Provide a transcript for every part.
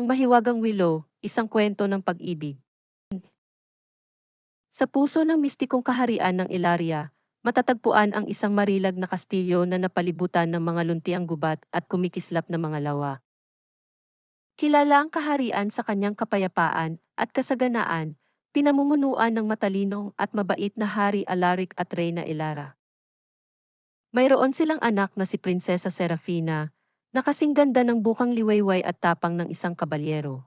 Ang mahiwagang willow, isang kwento ng pag-ibig. Sa puso ng mistikong kaharian ng Ilaria, matatagpuan ang isang marilag na kastilyo na napalibutan ng mga luntiang gubat at kumikislap na mga lawa. Kilala ang kaharian sa kanyang kapayapaan at kasaganaan, pinamumunuan ng matalinong at mabait na Hari Alaric at Reyna Ilara. Mayroon silang anak na si Prinsesa Serafina, na kasing ganda ng bukang liwayway at tapang ng isang kabalyero.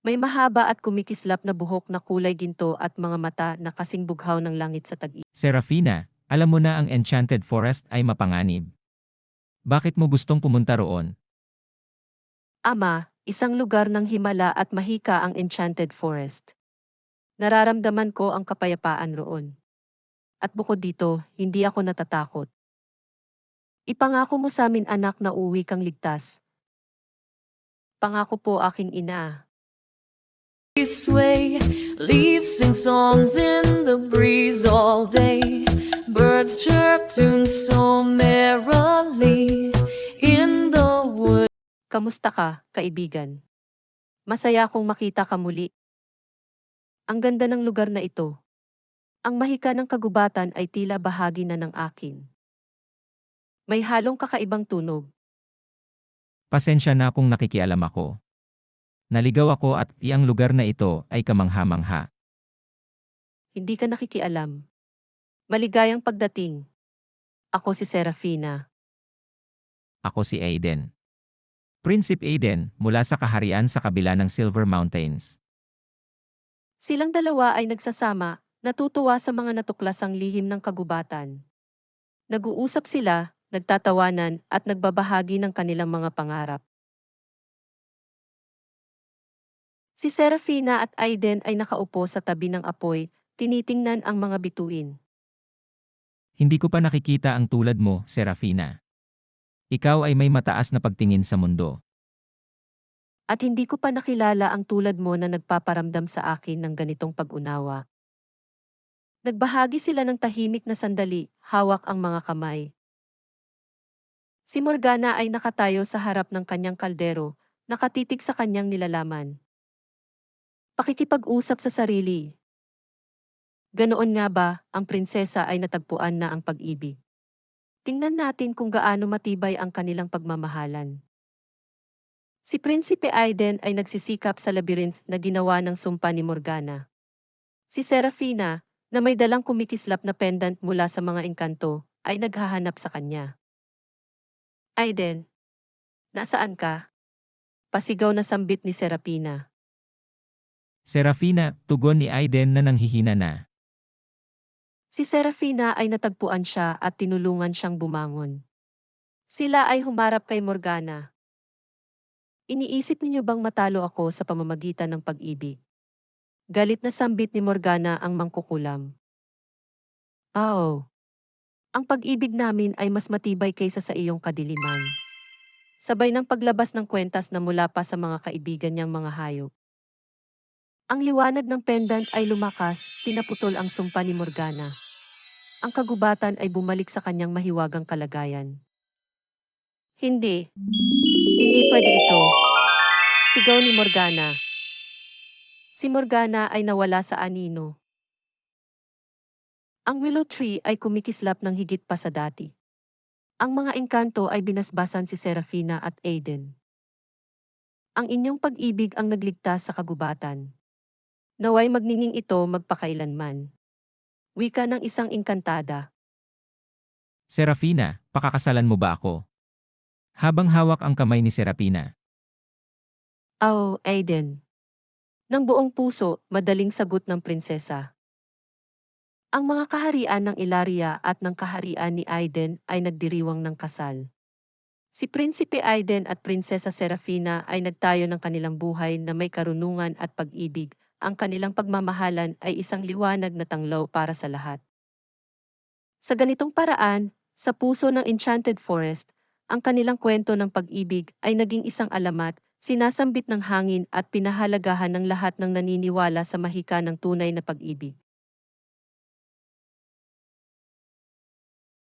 May mahaba at kumikislap na buhok na kulay ginto at mga mata na kasing bughaw ng langit sa tag Serafina, alam mo na ang Enchanted Forest ay mapanganib. Bakit mo gustong pumunta roon? Ama, isang lugar ng himala at mahika ang Enchanted Forest. Nararamdaman ko ang kapayapaan roon. At bukod dito, hindi ako natatakot. Ipangako mo sa amin anak na uwi kang ligtas. Pangako po aking ina. sway. Leaves sing songs in the breeze all day. Birds chirp tunes so merrily in the wood. Kamusta ka, kaibigan? Masaya akong makita ka muli. Ang ganda ng lugar na ito. Ang mahika ng kagubatan ay tila bahagi na ng akin. May halong kakaibang tunog. Pasensya na kung nakikialam ako. Naligaw ako at iyang lugar na ito ay kamangha-mangha. Hindi ka nakikialam. Maligayang pagdating. Ako si Serafina. Ako si Aiden. Prinsipe Aiden, mula sa kaharian sa kabila ng Silver Mountains. Silang dalawa ay nagsasama, natutuwa sa mga natuklasang lihim ng kagubatan. Nag-uusap sila, nagtatawanan at nagbabahagi ng kanilang mga pangarap. Si Serafina at Aiden ay nakaupo sa tabi ng apoy, tinitingnan ang mga bituin. Hindi ko pa nakikita ang tulad mo, Serafina. Ikaw ay may mataas na pagtingin sa mundo. At hindi ko pa nakilala ang tulad mo na nagpaparamdam sa akin ng ganitong pag-unawa. Nagbahagi sila ng tahimik na sandali, hawak ang mga kamay. Si Morgana ay nakatayo sa harap ng kanyang kaldero, nakatitig sa kanyang nilalaman. Pakikipag-usap sa sarili. Ganoon nga ba, ang prinsesa ay natagpuan na ang pag-ibig. Tingnan natin kung gaano matibay ang kanilang pagmamahalan. Si Prinsipe Aiden ay nagsisikap sa labyrinth na ginawa ng sumpa ni Morgana. Si Serafina, na may dalang kumikislap na pendant mula sa mga engkanto, ay naghahanap sa kanya. Aiden, nasaan ka? Pasigaw na sambit ni Serafina. Serafina, tugon ni Aiden na nanghihina na. Si Serafina ay natagpuan siya at tinulungan siyang bumangon. Sila ay humarap kay Morgana. Iniisip ninyo bang matalo ako sa pamamagitan ng pag-ibig? Galit na sambit ni Morgana ang mangkukulam. Oo. Ang pag-ibig namin ay mas matibay kaysa sa iyong kadiliman. Sabay ng paglabas ng kwentas na mula pa sa mga kaibigan niyang mga hayop. Ang liwanag ng pendant ay lumakas, pinaputol ang sumpa ni Morgana. Ang kagubatan ay bumalik sa kanyang mahiwagang kalagayan. Hindi. Hindi pwede ito. Sigaw ni Morgana. Si Morgana ay nawala sa anino. Ang willow tree ay kumikislap ng higit pa sa dati. Ang mga engkanto ay binasbasan si Serafina at Aiden. Ang inyong pag-ibig ang nagligtas sa kagubatan. Naway magninging ito magpakailanman. Wika ng isang engkantada. Serafina, pakakasalan mo ba ako? Habang hawak ang kamay ni Serafina. Oh, Aiden. Nang buong puso, madaling sagot ng prinsesa. Ang mga kaharian ng Ilaria at ng kaharian ni Aiden ay nagdiriwang ng kasal. Si Prinsipe Aiden at Prinsesa Serafina ay nagtayo ng kanilang buhay na may karunungan at pag-ibig. Ang kanilang pagmamahalan ay isang liwanag na tanglaw para sa lahat. Sa ganitong paraan, sa puso ng Enchanted Forest, ang kanilang kwento ng pag-ibig ay naging isang alamat, sinasambit ng hangin at pinahalagahan ng lahat ng naniniwala sa mahika ng tunay na pag-ibig.